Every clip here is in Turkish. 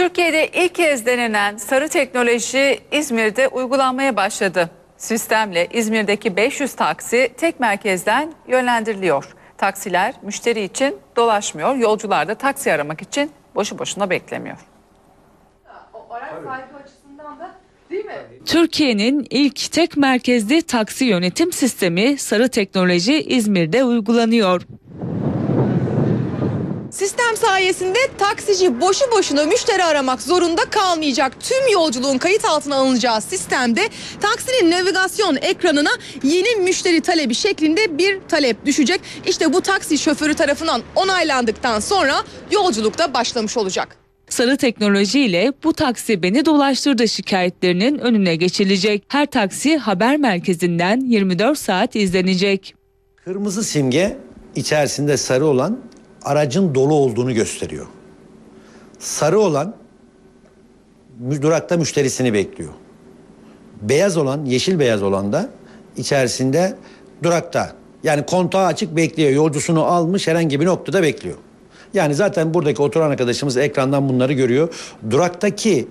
Türkiye'de ilk kez denenen sarı teknoloji İzmir'de uygulanmaya başladı. Sistemle İzmir'deki 500 taksi tek merkezden yönlendiriliyor. Taksiler müşteri için dolaşmıyor, yolcular da taksi aramak için boşu boşuna beklemiyor. Türkiye'nin ilk tek merkezli taksi yönetim sistemi Sarı Teknoloji İzmir'de uygulanıyor. Sistem sayesinde taksici boşu boşuna müşteri aramak zorunda kalmayacak. Tüm yolculuğun kayıt altına alınacağı sistemde taksinin navigasyon ekranına yeni müşteri talebi şeklinde bir talep düşecek. İşte bu taksi şoförü tarafından onaylandıktan sonra yolculuk da başlamış olacak. Sarı Teknoloji ile bu taksi beni dolaştırdı şikayetlerinin önüne geçilecek. Her taksi haber merkezinden 24 saat izlenecek. Kırmızı simge içerisinde sarı olan aracın dolu olduğunu gösteriyor. Sarı olan durakta müşterisini bekliyor. Beyaz olan, yeşil beyaz olan da içerisinde durakta. Yani kontağı açık bekliyor. Yolcusunu almış herhangi bir noktada bekliyor. Yani zaten buradaki oturan arkadaşımız ekrandan bunları görüyor. Duraktaki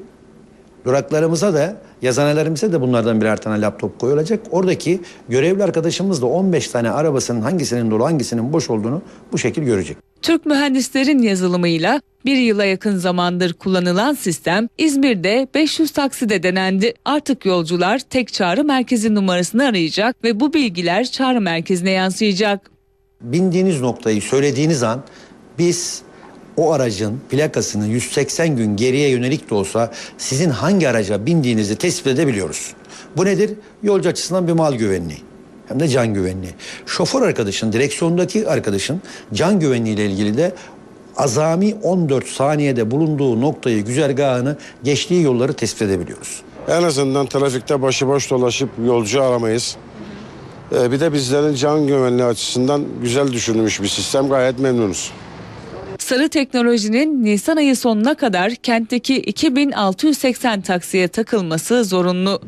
Duraklarımıza da yazıhanelerimize de bunlardan birer tane laptop koyulacak. Oradaki görevli arkadaşımız da 15 tane arabasının hangisinin dolu hangisinin boş olduğunu bu şekil görecek. Türk mühendislerin yazılımıyla bir yıla yakın zamandır kullanılan sistem İzmir'de 500 takside denendi. Artık yolcular tek çağrı merkezi numarasını arayacak ve bu bilgiler çağrı merkezine yansıyacak. Bindiğiniz noktayı söylediğiniz an biz o aracın plakasını 180 gün geriye yönelik de olsa sizin hangi araca bindiğinizi tespit edebiliyoruz. Bu nedir? Yolcu açısından bir mal güvenliği. Hem de can güvenliği. Şoför arkadaşın, direksiyondaki arkadaşın can güvenliği ile ilgili de azami 14 saniyede bulunduğu noktayı, güzergahını, geçtiği yolları tespit edebiliyoruz. En azından trafikte başıboş dolaşıp yolcu aramayız. Ee, bir de bizlerin can güvenliği açısından güzel düşünülmüş bir sistem. Gayet memnunuz. Sarı Teknoloji'nin Nisan ayı sonuna kadar kentteki 2680 taksiye takılması zorunlu.